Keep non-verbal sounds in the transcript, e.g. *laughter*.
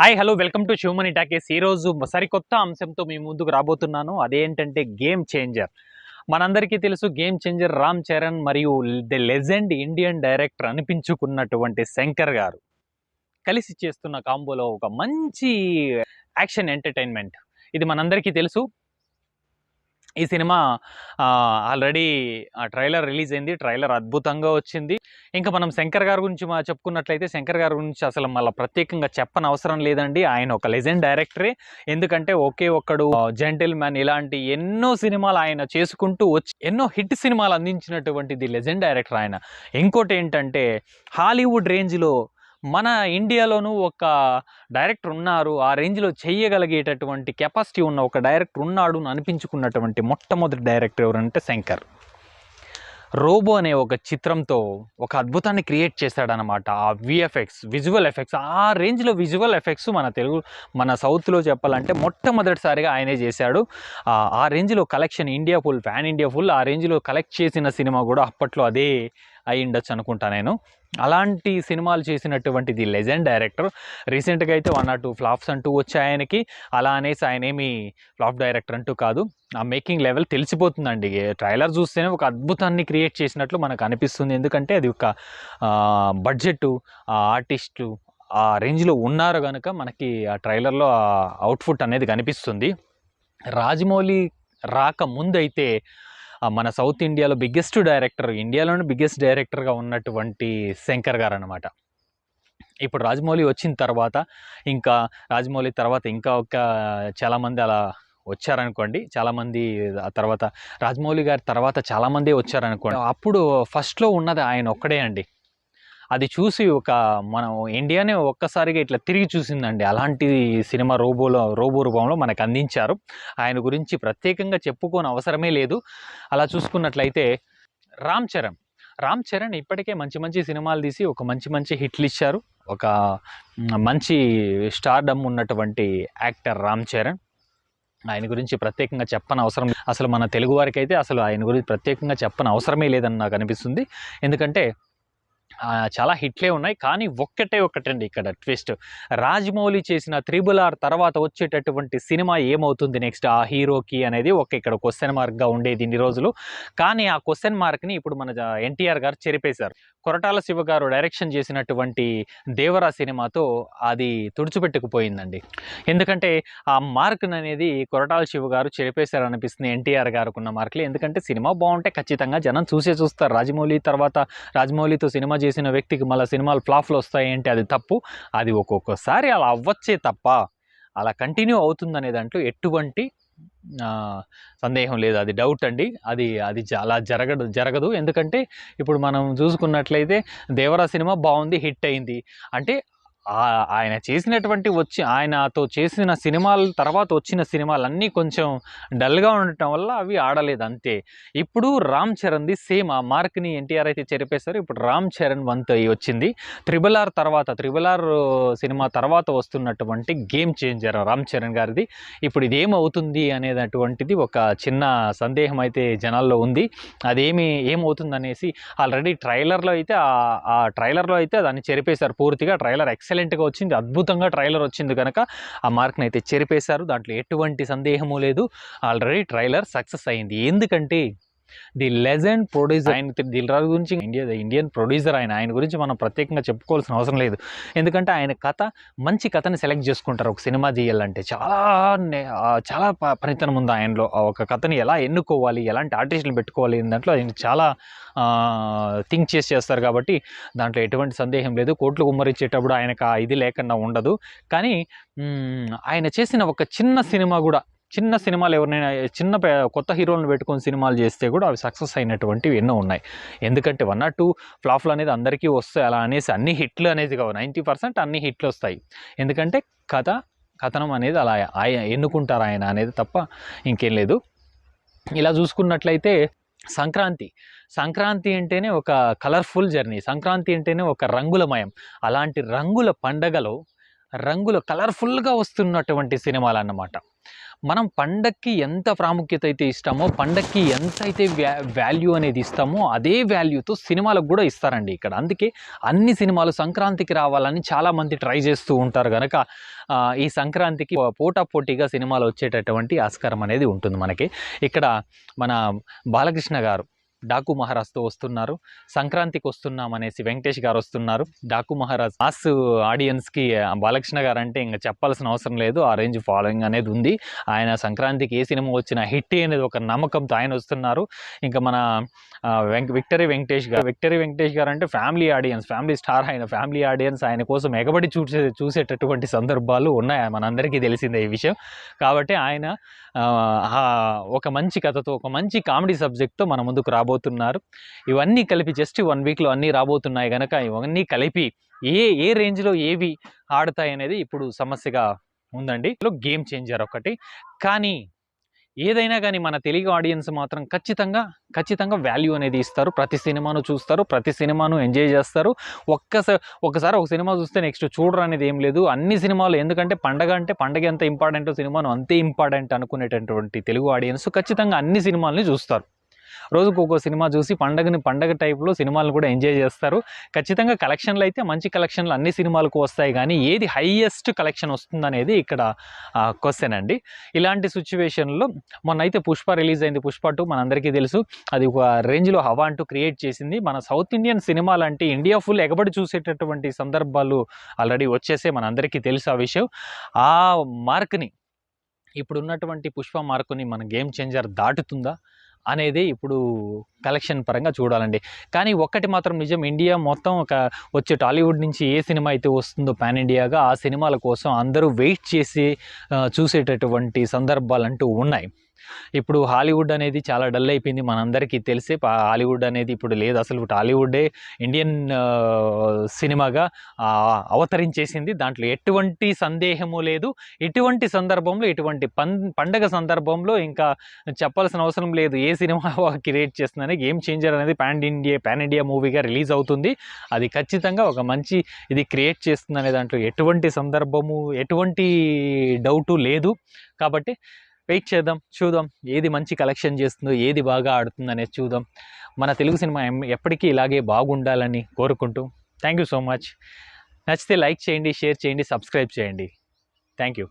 Hi hello welcome to Shivamani talkies. ఈరోజు సరికొత్త అంశంతో మీ ముందుకు రాబోతున్నాను. అదేంటంటే గేమ్ చేంజర్. మనందరికీ తెలుసు గేమ్ చేంజర్ రామ్ చరణ్ మరియు ది లెజెండ్ ఇండియన్ డైరెక్టర్ అనిపించుకున్నటువంటి శంకర్ గారు కలిసి చేస్తున్న కాంబోలో ఒక మంచి యాక్షన్ ఎంటర్టైన్మెంట్. ఇది మనందరికీ తెలుసు. ఈ సినిమా ఆల్రెడీ ట్రైలర్ రిలీజ్ అయింది ట్రైలర్ అద్భుతంగా వచ్చింది. ఇంకా మనం శంకర్ గారి గురించి మా చెప్పుకున్నట్లయితే శంకర్ గారి గురించి అసలు మళ్ళీ ప్రత్యేకంగా చెప్పని అవసరం లేదండి. ఆయన ఒక లెజెండ్ డైరెక్టరే. ఎందుకంటే ఒకే ఒక్కడు జెంటిల్ మ్యాన్ ఇలాంటి ఎన్నో సినిమాలు ఆయన చేసుకుంటూ వచ్చి ఎన్నో హిట్ సినిమాలు అందించినటువంటిది లెజెండ్ డైరెక్టర్ ఆయన. ఇంకోటి ఏంటంటే హాలీవుడ్ రేంజ్లో మన ఇండియాలోనూ ఒక డైరెక్టర్ ఉన్నారు. ఆ రేంజ్లో చేయగలిగేటటువంటి కెపాసిటీ ఉన్న ఒక డైరెక్టర్ ఉన్నాడు అని అనిపించుకున్నటువంటి మొట్టమొదటి డైరెక్టర్ ఎవరంటే శంకర్. రోబో అనే ఒక చిత్రంతో ఒక అద్భుతాన్ని క్రియేట్ చేశాడనమాట ఆ విఎఫ్ఎక్స్ విజువల్ ఎఫెక్ట్స్ ఆ రేంజ్లో విజువల్ ఎఫెక్ట్స్ మన తెలుగు మన సౌత్లో చెప్పాలంటే మొట్టమొదటిసారిగా ఆయనే చేశాడు. ఆ రేంజ్లో collection India full fan India full ఆ రేంజ్లో కలెక్ట్ చేసిన సినిమా కూడా అప్పట్లో అదే అయి ఉండొచ్చు అనుకుంటా నేను. అలాంటి సినిమాలు చేసినటువంటిది లెజెండ్ డైరెక్టర్. రీసెంట్గా అయితే వన్ ఆర్ టూ ఫ్లాప్స్ అంటూ వచ్చాయి ఆయనకి. అలా అనేసి ఆయన ఏమి ఫ్లాప్ డైరెక్టర్ అంటూ కాదు. ఆ మేకింగ్ లెవెల్ తెలిసిపోతుందండి. ట్రైలర్ చూస్తేనే ఒక అద్భుతాన్ని క్రియేట్ చేసినట్లు మనకు అనిపిస్తుంది. ఎందుకంటే అది ఒక బడ్జెట్ ఆర్టిస్టు ఆ రేంజ్లో ఉన్నారు కనుక మనకి ఆ ట్రైలర్లో ఆ అవుట్ఫుట్ అనేది కనిపిస్తుంది. రాజమౌళి రాక ముందైతే మన సౌత్ ఇండియాలో బిగ్గెస్ట్ డైరెక్టర్ ఇండియాలోనే బిగ్గెస్ట్ డైరెక్టర్గా ఉన్నటువంటి శంకర్ గారు అనమాట ఇప్పుడు రాజమౌళి వచ్చిన తర్వాత ఇంకా రాజమౌళి తర్వాత ఇంకా ఒక చాలామంది అలా వచ్చారనుకోండి చాలామంది ఆ తర్వాత రాజమౌళి గారి తర్వాత చాలామంది వచ్చారనుకోండి అప్పుడు ఫస్ట్లో ఉన్నది ఆయన ఒక్కడే అండి. అది చూసి ఒక మనం ఇండియానే ఒక్కసారిగా ఇట్లా తిరిగి చూసిందండి. అలాంటి సినిమా రోబోలో రోబో రూపంలో మనకు అందించారు. ఆయన గురించి ప్రత్యేకంగా చెప్పుకోని అవసరమే లేదు. అలా చూసుకున్నట్లయితే రామ్ చరణ్. రామ్ చరణ్ ఇప్పటికే మంచి మంచి సినిమాలు తీసి ఒక మంచి మంచి హిట్లు ఇచ్చారు. ఒక మంచి స్టార్డమ్ ఉన్నటువంటి యాక్టర్ రామ్ చరణ్. ఆయన గురించి ప్రత్యేకంగా చెప్పని అవసరం అసలు మన తెలుగు వారికి అయితే అసలు ఆయన గురించి ప్రత్యేకంగా చెప్పని అవసరమే లేదని నాకు అనిపిస్తుంది. ఎందుకంటే చాలా హిట్లే ఉన్నాయి. కానీ ఒక్కటే ఒక్కటండి ఇక్కడ ట్విస్ట్. రాజమౌళి చేసిన త్రిబుల్ ఆర్ తర్వాత వచ్చేటటువంటి సినిమా ఏమవుతుంది నెక్స్ట్? ఆ హీరోకి అనేది ఒక ఇక్కడ క్వశ్చన్ మార్క్గా ఉండేది ఇన్ని రోజులు. కానీ ఆ క్వశ్చన్ మార్క్ని ఇప్పుడు మన ఎన్టీఆర్ గారు చెరిపేశారు. కొరటాల శివ గారు డైరెక్షన్ చేసినటువంటి దేవరా సినిమాతో అది తుడిచిపెట్టుకుపోయిందండి. ఎందుకంటే ఆ మార్క్ని అనేది కొరటాల శివ గారు చెరిపేశారు అనిపిస్తుంది ఎన్టీఆర్ గారుకున్న మార్కులు ఎందుకంటే సినిమా బాగుంటే ఖచ్చితంగా జనం చూసే చూస్తారు. రాజమౌళి తర్వాత రాజమౌళితో సినిమా చేసిన వ్యక్తికి మళ్ళీ సినిమాలు ఫ్లాప్లు వస్తాయి అది తప్పు. అది ఒక్కొక్కసారి అలా అవ్వచ్చే తప్ప అలా కంటిన్యూ అవుతుందనే దాంట్లో ఎటువంటి సందేహం లేదు. అది డౌట్ అండి. అది అది జ- అలా జరగదు జరగదు. ఎందుకంటే ఇప్పుడు మనం చూసుకున్నట్లయితే దేవరా సినిమా బాగుంది హిట్ అయింది. అంటే ఆయన చేసినటువంటి వచ్చి ఆయనతో చేసిన సినిమాల తర్వాత వచ్చిన సినిమాలన్నీ కొంచెం డల్గా ఉండటం వల్ల అవి ఆడలేదు అంతే. ఇప్పుడు రామ్ చరణ్ది సేమ్ ఆ మార్క్ని ఎన్టీఆర్ అయితే చెరిపేశారు ఇప్పుడు రామ్ చరణ్ వంత్ వచ్చింది. త్రిబుల్ ఆర్ తర్వాత త్రిబుల్ ఆర్ సినిమా తర్వాత వస్తున్నటువంటి గేమ్ చేంజర్ రామ్ చరణ్ గారిది. ఇప్పుడు ఇది ఏమవుతుంది అనేటటువంటిది ఒక చిన్న సందేహం అయితే జనాల్లో ఉంది. అదేమి ఏమవుతుంది అనేసి ఆల్రెడీ ట్రైలర్లో అయితే ఆ- ట్రైలర్లో అయితే దాన్ని చెరిపేశారు పూర్తిగా. ట్రైలర్ ఎక్సలెంట్గా వచ్చింది. అద్భుతంగా ట్రైలర్ వచ్చింది కనుక ఆ మార్క్ని అయితే చెరిపేశారు. దాంట్లో ఎటువంటి సందేహము లేదు. ఆల్రెడీ ట్రైలర్ సక్సెస్ అయింది. ఎందుకంటే ది లెజెండ్ ప్రొడ్యూసర్ ఆయన దిల్రాజు గురించి ఇండియా ఇండియన్ ప్రొడ్యూసర్ ఆయన ఆయన గురించి మనం ప్రత్యేకంగా చెప్పుకోవాల్సిన అవసరం లేదు. ఎందుకంటే ఆయన కథ మంచి కథని సెలెక్ట్ చేసుకుంటారు. ఒక సినిమా చేయాలంటే చాలా చాలా ప- పనితనం ఉంది ఆయనలో. ఒక కథని ఎలా ఎన్నుకోవాలి ఎలాంటి ఆర్టిస్టులు పెట్టుకోవాలి దాంట్లో ఆయన చాలా థింక్ చేసి చేస్తారు కాబట్టి దాంట్లో ఎటువంటి సందేహం లేదు. కోట్లు కుమ్మరించేటప్పుడు ఆయనకు ఆ ఇది లేకుండా ఉండదు. కానీ ఆయన చేసిన ఒక చిన్న సినిమా కూడా చిన్న సినిమాలు ఎవరినైనా చిన్న కొత్త హీరోలను పెట్టుకొని సినిమాలు చేస్తే కూడా అవి సక్సెస్ అయినటువంటివి ఎన్నో ఉన్నాయి. ఎందుకంటే వన్ ఆర్ టూ ఫ్లాప్లు అనేది అందరికీ వస్తాయి. అలా అనేసి అన్ని హిట్లు అనేది కావు. నైంటీ పర్సెంట్ అన్ని హిట్లు వస్తాయి. ఎందుకంటే కథ కథనం అనేది అలా ఆయన ఎన్నుకుంటారు ఆయన అనేది తప్ప ఇంకేం లేదు. ఇలా చూసుకున్నట్లయితే సంక్రాంతి. సంక్రాంతి అంటేనే ఒక కలర్ఫుల్ జర్నీ. సంక్రాంతి అంటేనే ఒక రంగులమయం. అలాంటి రంగుల పండగలో రంగులు కలర్ఫుల్గా వస్తున్నటువంటి సినిమాలు అన్నమాట మనం పండక్కి ఎంత ప్రాముఖ్యత అయితే ఇస్తామో పండక్కి ఎంత అయితే వ్యా వాల్యూ అనేది ఇస్తామో అదే వాల్యూతో సినిమాలకు కూడా ఇస్తారండి ఇక్కడ. అందుకే అన్ని సినిమాలు సంక్రాంతికి రావాలని చాలామంది ట్రై చేస్తూ ఉంటారు కనుక ఈ సంక్రాంతికి పోటా పోటీగా సినిమాలు వచ్చేటటువంటి ఆస్కారం అనేది ఉంటుంది మనకి. ఇక్కడ మన బాలకృష్ణ గారు డాకు మహారాజ్తో వస్తున్నారు. సంక్రాంతికి వస్తున్నాం అనేసి వెంకటేష్ గారు వస్తున్నారు. డాకు మహారాజ్ మాస్ ఆడియన్స్కి బాలకృష్ణ గారు అంటే ఇంకా చెప్పాల్సిన అవసరం లేదు. ఆ రేంజ్ ఫాలోయింగ్ అనేది ఉంది. ఆయన సంక్రాంతికి ఏ సినిమా వచ్చిన హిట్ అనేది ఒక నమ్మకంతో ఆయన వస్తున్నారు. ఇంకా మన వెంక విక్టరీ వెంకటేష్ గారు విక్టరీ వెంకటేష్ గారు అంటే ఫ్యామిలీ ఆడియన్స్ ఫ్యామిలీ స్టార్ ఆయన ఫ్యామిలీ ఆడియన్స్ ఆయన కోసం ఎగబడి చూసే చూసేటటువంటి సందర్భాలు ఉన్నాయి. మనందరికీ తెలిసిందే ఈ విషయం. కాబట్టి ఆయన ఒక మంచి కథతో ఒక మంచి కామెడీ సబ్జెక్ట్తో మన ముందుకు రాబో రాబోతున్నారు. ఇవన్నీ కలిపి జస్ట్ వన్ వీక్లో అన్నీ రాబోతున్నాయి కనుక ఇవన్నీ కలిపి ఏ ఏ రేంజ్లో ఏవి ఆడతాయి అనేది ఇప్పుడు సమస్యగా ఉందండి. గేమ్ చేంజర్ ఒకటి. కానీ ఏదైనా కానీ మన తెలుగు ఆడియన్స్ మాత్రం ఖచ్చితంగా ఖచ్చితంగా వాల్యూ అనేది ఇస్తారు. ప్రతి సినిమాను చూస్తారు ప్రతి సినిమాను ఎంజాయ్ చేస్తారు. ఒక్కసారి ఒకసారి ఒక సినిమా చూస్తే నెక్స్ట్ చూడరు అనేది ఏం లేదు. అన్ని సినిమాలు ఎందుకంటే పండగ అంటే పండగ ఎంత ఇంపార్టెంటో సినిమాను అంతే ఇంపార్టెంట్ అనుకునేటటువంటి తెలుగు ఆడియన్స్ ఖచ్చితంగా అన్ని సినిమాలని చూస్తారు. రోజుకు ఒక్కో సినిమా చూసి పండగని పండగ టైప్లో సినిమాలను కూడా ఎంజాయ్ చేస్తారు. ఖచ్చితంగా కలెక్షన్లు అయితే మంచి కలెక్షన్లు అన్ని సినిమాలకు వస్తాయి. కానీ ఏది హైయెస్ట్ కలెక్షన్ వస్తుందనేది ఇక్కడ క్వశ్చన్ అండి. ఇలాంటి సిచ్యువేషన్లో మొన్న అయితే పుష్ప రిలీజ్ అయింది. పుష్ప టూ మనందరికీ తెలుసు. అది ఒక రేంజ్లో హవా అంటూ క్రియేట్ చేసింది. మన సౌత్ ఇండియన్ సినిమాలు అంటే ఇండియా ఫుల్ ఎగబడి చూసేటటువంటి సందర్భాలు ఆల్రెడీ వచ్చేసే మనందరికీ తెలుసు ఆ విషయం. ఆ మార్క్ని ఇప్పుడున్నటువంటి పుష్ప మార్కుని మన గేమ్ చేంజర్ దాటుతుందా? అనేది ఇప్పుడు కలెక్షన్ పరంగా చూడాలండి. కానీ ఒక్కటి మాత్రం నిజం ఇండియా మొత్తం ఒక వచ్చే టాలీవుడ్ నుంచి ఏ సినిమా అయితే వస్తుందో పాన్ ఇండియాగా ఆ సినిమాల కోసం అందరూ వెయిట్ చేసి చూసేటటువంటి సందర్భాలు అంటూ ఉన్నాయి. ఇప్పుడు హాలీవుడ్ అనేది చాలా డల్ అయిపోయింది. మనందరికీ తెలిసే పా- హాలీవుడ్ అనేది ఇప్పుడు లేదు. అసలు టాలీవుడే ఇండియన్ సినిమాగా అవతరించేసింది. దాంట్లో ఎటువంటి సందేహము లేదు. ఇటువంటి సందర్భంలో ఇటువంటి పం పండగ సందర్భంలో ఇంకా చెప్పాల్సిన అవసరం లేదు. ఏ సినిమా *laughs* క్రియేట్ చేస్తుందని గేమ్ చేంజర్ అనేది పాన్ ఇండియా పాన్ ఇండియా మూవీగా రిలీజ్ అవుతుంది. అది ఖచ్చితంగా ఒక మంచి ఇది క్రియేట్ చేస్తుంది అనే దాంట్లో ఎటువంటి సందర్భము ఎటువంటి డౌటు లేదు. కాబట్టి వెయిట్ చేద్దాం చూద్దాం ఏది మంచి కలెక్షన్ చేస్తుందో ఏది బాగా ఆడుతుంది అనేది చూద్దాం. మన తెలుగు సినిమా ఎప్పటికీ ఇలాగే బాగుండాలని కోరుకుంటూ థ్యాంక్ యూ సో మచ్. నచ్చితే లైక్ చేయండి షేర్ చేయండి సబ్స్క్రైబ్ చేయండి. Thank you.